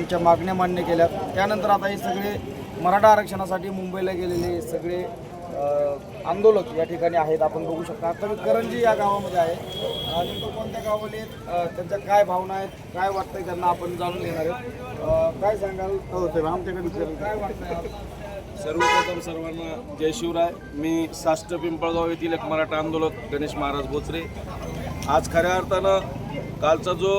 त्यांच्या मागण्या मान्य केल्या. त्यानंतर आता हे सगळे मराठा आरक्षणासाठी मुंबईला गेलेले सगळे आंदोलक या ठिकाणी आहेत. आपण बघू शकता. आता मी करंजी या गावामध्ये आहे. आणि तो कोणत्या गावाले आहेत त्यांच्या काय भावना आहेत? काय वाटतंय त्यांना आपण जाणून घेणार आहेत. काय सांगाल? हो, ते आमच्याकडे काय वाटतंय सर्वप्रथम सर्वांना जय शिवराय. मी साष्ट पिंपळगाव येथील एक मराठा आंदोलक गणेश महाराज बोचरे आज खऱ्या अर्थानं कालचा जो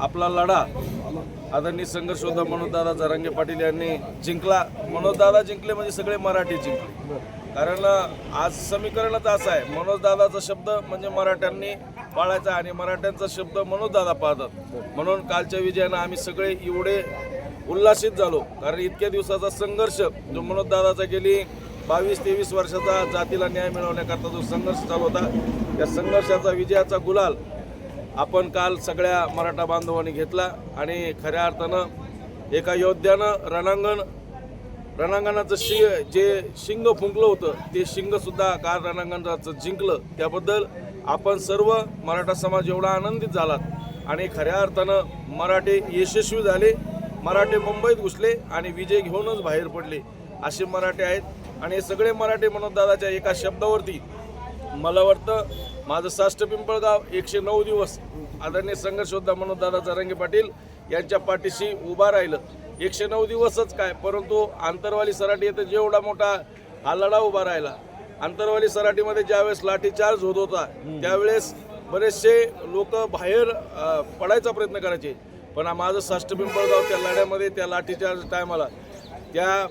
आपला लढा आदरणीय संघर्ष होता मनोजदादा जरांगे पाटील यांनी जिंकला. मनोजदादा जिंकले म्हणजे सगळे मराठी जिंकले. कारण आज समीकरणच असं आहे. मनोजदादाचा शब्द म्हणजे मराठ्यांनी पाळायचा आणि मराठ्यांचा शब्द मनोजदादा पाळतात. म्हणून कालच्या विजयानं आम्ही सगळे एवढे उल्हासित झालो. कारण इतक्या दिवसाचा संघर्ष जो मनोजदादाचा गेली बावीस तेवीस वर्षाचा जातीला न्याय मिळवण्याकरता जो संघर्ष चालू होता त्या संघर्षाचा विजयाचा गुलाल आपण काल सगळ्या मराठा बांधवांनी घेतला आणि खऱ्या अर्थानं एका योद्ध्यानं रणांगण रणांगणाचं शि जे शिंग फुंकलं होतं ते शिंगसुद्धा काल रणांगणाचं जिंकलं. त्याबद्दल आपण सर्व मराठा समाज एवढा आनंदित झालात आणि खऱ्या अर्थानं मराठे यशस्वी झाले मराठे मुंबईत घुसले आणि विजय घेऊनच बाहेर पडले असे मराठे आहेत. आणि हे सगळे मराठे मनोजदादाच्या एका शब्दावरती मला वाटतं माझं साष्ट पिंपळगाव एकशे नऊ दिवस आदरणीय संघर्ष होता मनोजदादा जरांगे पाटील यांच्या पाठीशी उभा राहिलं. एकशे नऊ दिवसच काय परंतु आंतरवाली सराटी येथे जेवढा मोठा हा लढा उभा राहिला. आंतरवाली सराटीमध्ये ज्यावेळेस लाठीचार्ज होत होता त्यावेळेस बरेचसे लोक बाहेर पडायचा प्रयत्न करायचे. पण माझं साष्ट पिंपळगाव त्या लढ्यामध्ये त्या लाठीचार्ज टायमाला त्या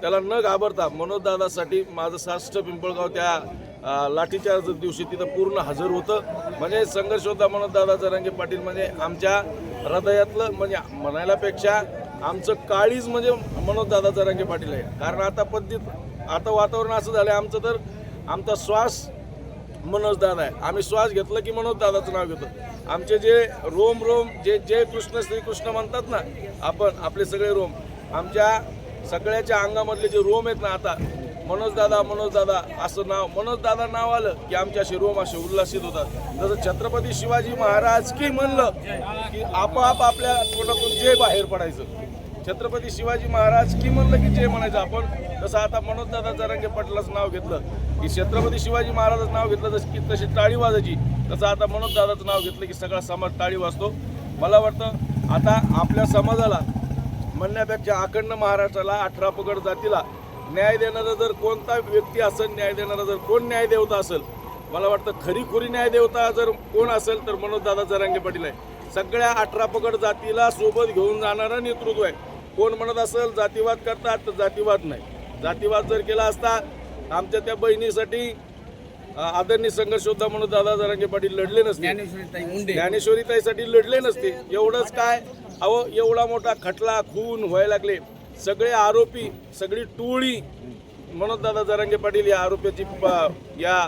त्याला न घाबरता मनोजदादासाठी माझं साष्ट पिंपळगाव त्या लाठीच्या दिवशी तिथं पूर्ण हजर होतं. म्हणजे संघर्ष होता मनोजदादा जरांगे पाटील म्हणजे आमच्या हृदयातलं म्हणजे म्हणायलापेक्षा आमचं काळीज म्हणजे मनोजदादा जरांगे पाटील आहे. कारण आता पद्धत आता वातावरण असं झालं आहे आमचं तर आमचा श्वास मनोज दादा आहे. आम्ही श्वास घेतलं की मनोज दादाचं नाव घेतो. आमचे जे रोम रोम जे जय कृष्ण श्रीकृष्ण म्हणतात ना आपण आपले सगळे रोम आमच्या सगळ्याच्या अंगामधले जे रोम आहेत ना आता मनोज दादा मनोज दादा असं नाव मनोज दादा नाव आलं की आमच्या शिरोमाशी उल्लासित उल्हासित होतात. जसं छत्रपती शिवाजी महाराज की म्हणलं की आपोआप आपल्या तोंडातून जे बाहेर पडायचं. छत्रपती शिवाजी महाराज की म्हणलं की जे म्हणायचं आपण तसं आता मनोजदादा जरांगे पाटलाचं नाव घेतलं. की छत्रपती शिवाजी महाराजाचं नाव घेतलं जसं की तशी टाळी वाजायची. तसं आता मनोजदादाचं नाव घेतलं की सगळा समाज टाळी वाजतो. मला वाटतं आता आपल्या समाजाला म्हणण्यापेक्षा अखंड महाराष्ट्राला अठरा पगड जातीला न्याय देणारा जर कोणता व्यक्ती असेल न्याय देणारा जर कोण न्याय देवता असेल मला वाटतं खरी खुरी न्याय देवता जर कोण असेल तर मनोजदादा जरांगे पाटील आहे. सगळ्या अठरा पगड जातीला सोबत घेऊन जाणारं नेतृत्व आहे. कोण म्हणत असेल जातीवाद करतात तर जातीवाद नाही. जातीवाद जर केला असता आमच्या त्या बहिणीसाठी आदरणीय संघर्ष होता म्हणून दादा जरांगे पाटील लढले नसते. ज्ञानेश्वरीताईसाठी लढले नसते. एवढंच काय? अहो एवढा मोठा खटला खून व्हायला लागले. सगळे आरोपी सगळी टोळी म्हणून दादा जरांगे पाटील या आरोपीची या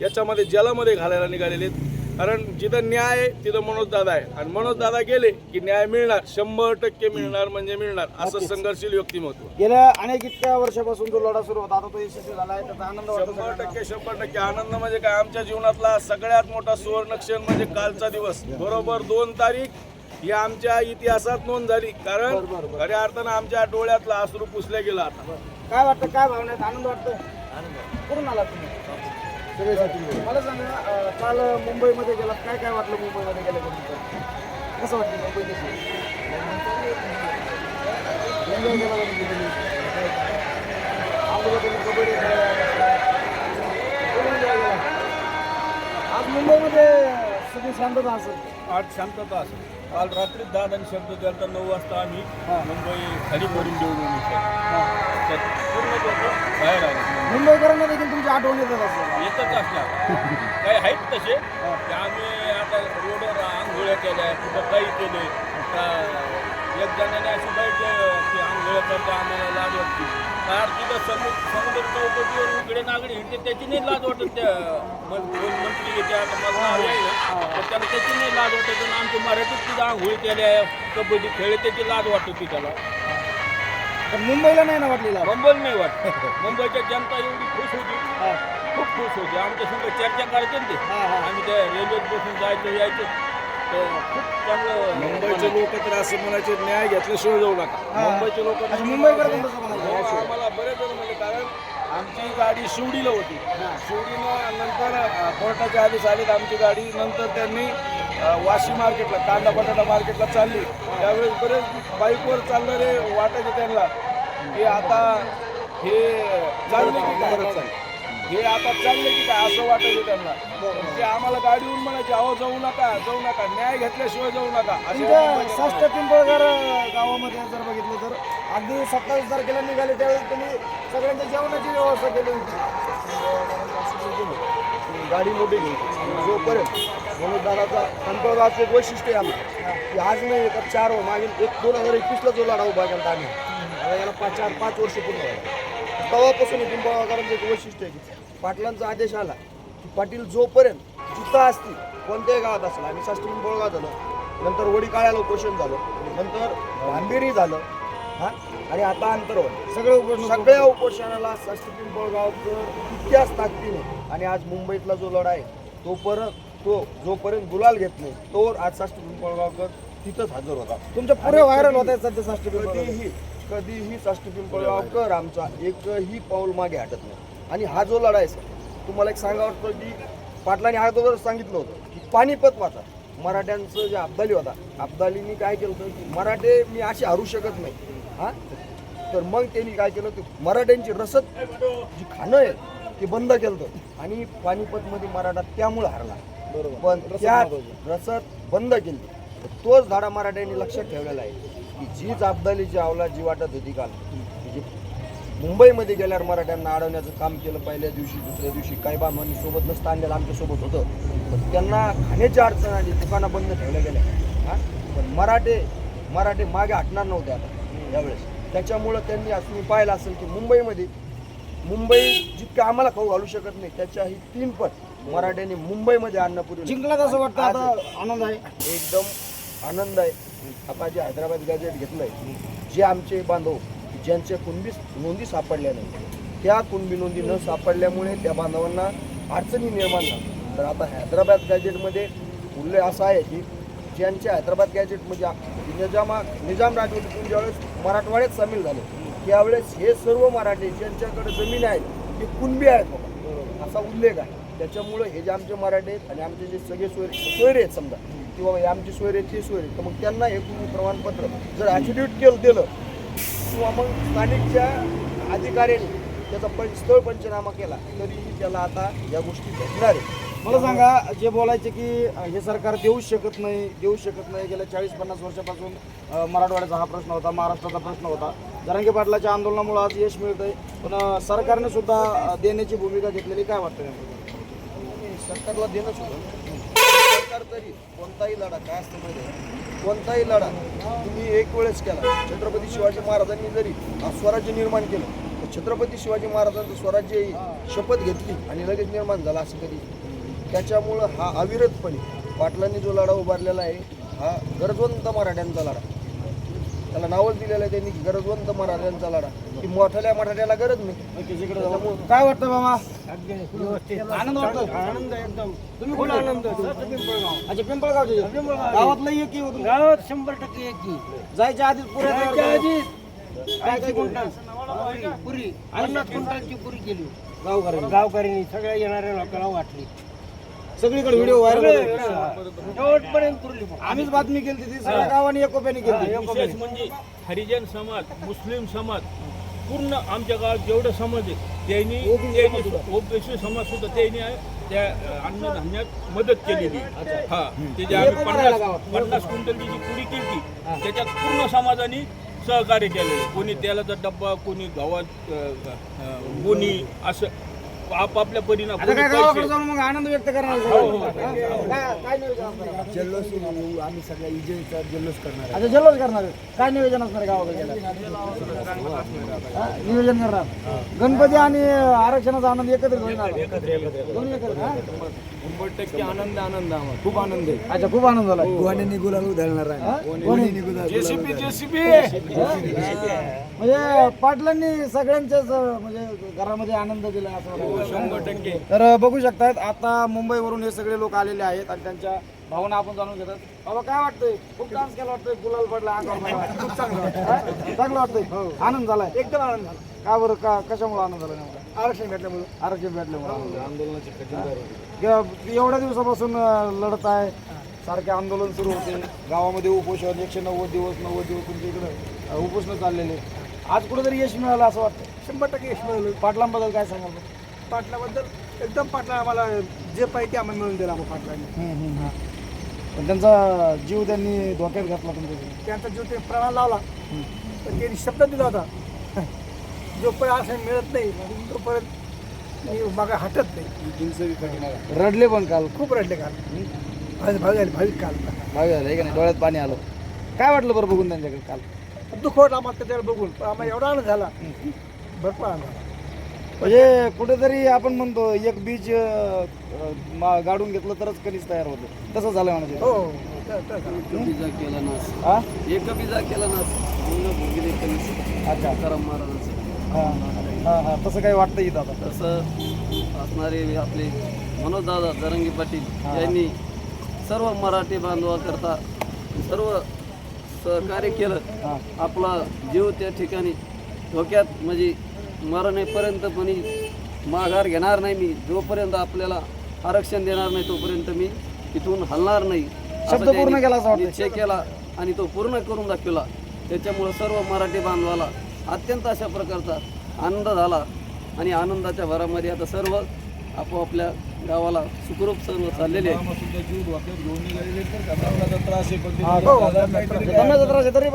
याच्यामध्ये जलामध्ये घालायला निघालेले आहेत. कारण जिथं न्याय आहे तिथं मनोज दादा आहे. आणि मनोज दादा गेले की न्याय मिळणार शंभर टक्के मिळणार म्हणजे मिळणार असं संघर्षशील व्यक्तिमत्व. गेल्या अनेक इतक्या वर्षापासून जो लढा सुरू होता आता तो यशस्वी झाला आहे त्याचा आनंद शंभर. टक्के शंभर टक्के आनंद म्हणजे काय? आमच्या जीवनातला सगळ्यात मोठा सुवर्णक्षण म्हणजे कालचा दिवस. बरोबर दोन तारीख ही आमच्या इतिहासात नोंद झाली. कारण. खऱ्या अर्थानं आमच्या डोळ्यातला अश्रू पुसल्या गेला आता. काय वाटतं काय भावना आहेत आनंद वाटतोय कुठून आला तुम्ही. मला सांगा अं, काल मुंबईमध्ये गेलात. काय काय वाटलं मुंबईमध्ये गेल्यानंतर कसं वाटलं मुंबई कशी? एन्जॉय केला का तुम्ही? तुम्ही? आम्हाला तुम्ही कबड्डी खेळला. खूप enjoy केला. आज मुंबईमध्ये सगळी शांतता असेल. आज शांतता असेल. काल रात्री दहा आणि शब्द द्याल नऊ वाजता आम्ही. मुंबई खाली भरून देऊ त्यात पूर्ण लोक बाहेर आले. मुंबईकरांना देखील तुमची आठवण येतच असेल येतच असणार. काही आहेत तसे. की आम्ही आता रोडवर आंघोळ्या केल्या कुठं काही केले का एक जणाने अशी बाईक की आंघोळ्या करता आम्हाला लाज वाटते. कार तिथं समुद्र समुद्र चौकटीवर उघडे नागडे हिंडते त्याची नाही लाज वाटत त्या मंत्री येते आता मला नाव यायला तर त्याला त्याची नाही लाज वाटत आणि आमची मराठीत तिथं आंघोळी केल्या कबड्डी खेळ त्याची लाज वाटत होती त्याला. पण मुंबईला नाही ना वाटलेला मुंबईला नाही वाटत. मुंबईच्या जनता एवढी खुश होती. खूप खुश होती. आमच्या संग चर्चा करायचे ना ते. आम्ही त्या रेल्वेत बसून जायचं यायचं. ते खूप चांगलं मुंबईचे लोक तर असं म्हणायचे न्याय घेतल्याशिवाय जाऊ नका. मुंबईचे लोक म्हणायचे. आम्हाला बरेच जण म्हणले कारण आमची गाडी शिवडीला होती. शिवडीनं नंतर कोर्टाचे आदेश आले आमची गाडी नंतर त्यांनी वाशी मार्केटला कांदा बटाटा मार्केटला चालली. त्यावेळेस बरेच बाईकवर चालणारे वाटायचे त्यांना. की आता हे चालले की हे आता चालले की काय असं वाटायचं त्यांना. ते आम्हाला गाडीहून म्हणायचे अहो जाऊ नका जाऊ नका न्याय घेतल्याशिवाय जाऊ नका. असे साष्ट पिंपळगार गावामध्ये जर बघितलं तर अगदी सत्तावीस तारखेला निघाले त्यावेळेस तुम्ही सगळ्यांच्या जेवणाची व्यवस्था केली होती. गाडी मोठी घ्यायची जोपर्यंत म्हणून दादाचा पिंपळगावचं एक वैशिष्ट्य आहे आम्हाला की आज नाही तर चार व- मागील एक दोन हजार एकवीसला जो लढा उभा केला आम्ही आता याला पाच चार पाच वर्ष पूर्ण झाले तेव्हापासून हे पिंपळगावकरांचं एक वैशिष्ट्य आहे की पाटलांचा आदेश आला की पाटील जोपर्यंत जिथं असतील कोणत्याही गावात असेल आम्ही साष्टी पिंपळगाव झालं. नंतर वडी काळ्याला उपोषण झालं. नंतर भांबेरी झालं. हा? आणि आता अंतरवर सगळे उघड सगळ्या उपोषणाला साष्टी पिंपळगावकर इतिहास ताकदीने आणि आज मुंबईतला जो लढा आहे तो परत तो जोपर्यंत गुलाल घेत नाही तोवर आज साष्टी पिंपळगावकर तिथंच हजर होता तुमच्या पुरे व्हायरल होत आहेत सध्या साष्ट पिंपळगार कधीही कधीही साष्टी पिंपळगावकर आमचा. एकही पाऊल मागे हटत नाही. आणि हा जो लढा आहे सर तुम्हाला एक सांगा वाटतं की पाटलांनी अगोदर सांगितलं होतं की पानिपत वाचा. मराठ्यांचं जे अब्दाली होता अब्दालीनी काय केलं होतं की मराठे मी असे हरू शकत नाही. हा? तर मग त्यांनी काय केलं की मराठ्यांची रसद जी खाणं आहे ते बंद केलं होतं. आणि पानिपतमध्ये मराठा त्यामुळे हरला. बरोबर. पण रसद त्या. रसद बंद केली. तोच धाडा मराठ्यांनी लक्षात ठेवलेला आहे. की जीच अब्दालीची अवलाद जी वाटत होती काल की जी मुंबईमध्ये गेल्यावर मराठ्यांना अडवण्याचं काम केलं पहिल्या दिवशी दुसऱ्या दिवशी काही बांधवांनी सोबत नसतं आणलेलं आमच्यासोबत होतं. पण त्यांना खाण्याची अडचण आली दुकानं बंद ठेवल्या गेल्या. हा? पण मराठे मराठे मागे हटणार नव्हते आता यावेळेस. त्याच्यामुळं त्यांनी असं मी पाहिलं असेल की मुंबईमध्ये मुंबई जितकं आम्हाला खाऊ घालू शकत नाही त्याच्याही तीन पट मराठ्यांनी मुंबईमध्ये अन्न पुरवलं जिंकला असं वाटतं आता आनंद आहे. एकदम आनंद आहे. आता जे हैदराबाद गॅजेट घेतलंय जे आमचे बांधव ज्यांच्या कुणबी नोंदी सापडल्या नाही त्या कुणबी नोंदी न सापडल्यामुळे त्या बांधवांना अडचणी निर्माण झाल्या. तर आता हैदराबाद गॅजेटमध्ये उल्लेख असा आहे की ज्यांच्या हैदराबाद गॅजेटमध्ये निजामा निजाम राजवटीतून ज्यावेळेस मराठवाड्यात सामील झाले त्यावेळेस हे सर्व मराठे ज्यांच्याकडे जमीन आहेत ते कुणबी आहेत बाबा. असा उल्लेख आहे. त्याच्यामुळं हे जे आमचे मराठे आहेत आणि आमचे जे सगळे सोयरे सोयरे आहेत समजा किंवा बाबा आमचे सोयरे ती ते सोयरे तर मग त्यांना हे प्रमाणपत्र जर ॲफिडेविट केलं दिलं किंवा मग स्थानिकच्या अधिकाऱ्यांनी त्याचा पण स्थळ पंचनामा केला तरीही त्याला आता या गोष्टी भेटणार आहे मला सांगा जे बोलायचे की हे सरकार देऊच शकत नाही देऊ शकत नाही गेल्या चाळीस पन्नास वर्षापासून मराठवाड्याचा हा प्रश्न होता महाराष्ट्राचा प्रश्न होता. जरांगे पाटलाच्या आंदोलनामुळे आज यश मिळतंय पण सरकारने सुद्धा देण्याची भूमिका घेतलेली काय वाटतं सरकारला देणंच होतं तरी कोणताही लढा काय असतं माहिती आहे? कोणताही लढा तुम्ही एक वेळेस केला. छत्रपती शिवाजी महाराजांनी जरी हा स्वराज्य निर्माण केलं तर छत्रपती शिवाजी महाराजांचं स्वराज्य शपथ घेतली आणि लगेच निर्माण झाला असं कधी? त्याच्यामुळं हा अविरतपणे पाटलांनी जो लढा उभारलेला आहे हा गरजवंत मराठ्यांचा लढा. त्याला नावच दिलेलं आहे त्यांनी गरजवंत मराठ्यांचा लढा. की मोठ्याल्या मराठ्याला गरज नाही. त्याच्यामुळं काय वाटतं मामा आनंद वाटतो. आनंद एकदम. तुम्ही कुठे आनंद? अच्छा पिंपळगावचे. गावातलं एक की गावात शंभर टक्के एक की. जायच्या आधीच पुऱ्या तयार त्याच्या करा. आधीच. ऐंशी क्विंटल पुरी. पन्नास क्विंटलची पुरी केली. गावकऱ्यांनी. गावकऱ्यांनी सगळ्या येणाऱ्या लोकांना वाटली. सगळीकडे व्हिडिओ व्हायरल शेवटपर्यंत आम्हीच बातमी केली ती सगळ्या गावाने एकोप्याने केली विशेष म्हणजे हरिजन समाज मुस्लिम समाज पूर्ण आमच्या गावात जेवढं समाज आहे त्यांनी त्यांनी ओबीसी समाज सुद्धा त्यांनी त्या अन्नधान्यात मदत केलेली हा ते जे आम्ही पन्नास पन्नास क्विंटलची जी पुरी केली त्याच्यात पूर्ण समाजाने सहकार्य केलेलं कोणी तेलाचा डब्बा कोणी गव्हात अ, अ, गोणी असं आपापल्या परीनं आता कोणी काय गावाकडे पैसे- जाऊन मग आनंद व्यक्त करणार हो, हो. काय काय नियोजन असणार आहे? जल्लोष आम्ही सगळ्या विजयीचा जल्लोष करणार आहे आता जल्लोष करणार आहे. काय नियोजन असणार आहे गावाकडे गेल्यावर? हा, नियोजन करणार गणपती आणि आरक्षणाचा आनंद एकत्रित होईल ना? दोन्ही एकत्रित, हा? शंभर टक्के आनंद आनंद आम्हाला खूप आनंद आहे अच्छा खूप आनंद झाला गुहाने गुलाल उधळणार आहे हा? कोणी? जेसीबी जेसीबी म्हणजे पाटलांनी सगळ्यांच्याच अं, म्हणजे घरामध्ये आनंद दिला असं वाटतं. शंभर टक्के. तर बघू शकतात आता मुंबईवरून हे सगळे लोक आलेले आहेत आणि त्यांच्या भावना आपण जाणून घेतात. बाबा काय वाटतंय? खूप डान्स केला वाटतंय गुलाल पडला अंगावर खूप चांगलं चांगलं वाटतंय? आनंद झालाय? एकदम आनंद झाला. का बरं? का कशामुळे आनंद झाला नेमका? आरक्षण भेटल्यामुळे. आरोग्य भेटल्यामुळे. आंदोलनाची कठीण एवढ्या दिवसापासून लढत आहे. सारखे आंदोलन सुरू होते. गावामध्ये उपोषण एकशे नव्वद दिवस नव्वद दिवस तुमच्या इकडे उपोषण चाललेले. आज कुठेतरी यश मिळालं असं वाटतं शंभर टक्के यश मिळवलं पाटलांबद्दल काय सांगाल? पाटलाबद्दल एकदम पाटला आम्हाला जे पाहिजे ते आम्हाला मिळून दिलं आम्हाला पाटलांनी. पण त्यांचा जीव त्यांनी धोक्यात घातला तुमच्या त्यांचा जो ते प्राणा लावला. पण त्यांनी शब्द दिला होता. जोपर्यंत आरक्षण मिळत नाही तोपर्यंत मी मागा हटत नाही. रडले पण काल. खूप रडले काल. भावी भावी भाविक काल. भावी झालं का नाही? डोळ्यात पाणी आलं. काय वाटलं बरं बघून त्यांच्याकडे काल? दुःख होतं आम्हाला त्याच्यावर बघून पण आम्हाला एवढा आनंद झाला. भरपूर आनंद झाला. म्हणजे कुठेतरी आपण म्हणतो एक बीज अं, अं, मा- गाडून घेतलं तरच कणीस तयार होतं. तसं झालं म्हणजे. हो तर- तर झालं. बिजा केला नास हा एक बिजा केला नास गुंग भोगिले कणीस अच्छा. तुकाराम महाराजांचं हा हा हा तसं काही वाटतं इथं आता? तसं असणारे आपले मनोजदादा जरंगी पाटील यांनी सर्व मराठी बांधवाकरता सर्व सहकार्य केलं. हा. आपला जीव त्या ठिकाणी धोक्यात म्हणजे मरणेपर्यंत पण माघार घेणार नाही मी जोपर्यंत आपल्याला आरक्षण देणार नाही तोपर्यंत मी इथून हलणार नाही शब्द पूर्ण केला. निश्चय केला आणि तो पूर्ण करून दाखवला त्याच्यामुळं सर्व मराठी बांधवाला अत्यंत अशा प्रकारचा आनंद झाला आणि आनंदाच्या भरामध्ये आता सर्व आपोआपल्या गावाला सुखरूप सर्व चाललेले आहे तर त्यांना त्रास आहे पण हा, हो.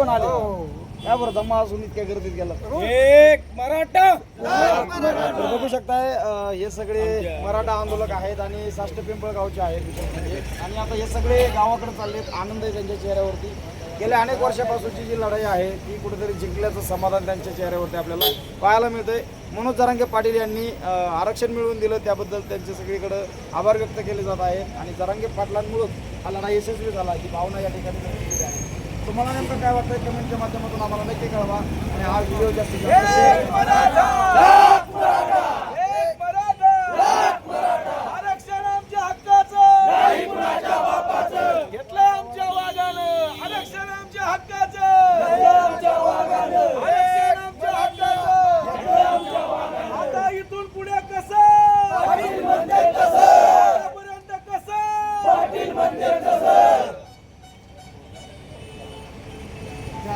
आले हो. काय बरं दम्मा असून इतक्या गर्दीत गेला एक मराठा! तर बघू शकताय अं, हे सगळे मराठा आंदोलक आहेत आणि साष्ट पिंपळ गावचे आहेत. आणि आता हे सगळे गावाकडे चाललेत आनंद आहे त्यांच्या चेहऱ्यावरती. गेल्या अनेक वर्षापासूनची जी लढाई आहे ती कुठेतरी जिंकल्याचं समाधान त्यांच्या चेहऱ्यावरती आपल्याला पाहायला मिळतंय. मनोज जरांगे पाटील यांनी अं, आरक्षण मिळवून दिलं त्याबद्दल त्यांचे सगळीकडे आभार व्यक्त केले जात आहेत आणि जरांगे पाटलांमुळं हा लढाई यशस्वी झाला ही भावना या ठिकाणी तुम्हाला नेमकं काय वाटतंय? कमेंटच्या माध्यमातून आम्हाला नक्की कळवा. आणि हा व्हिडिओ जास्तीत जास्त.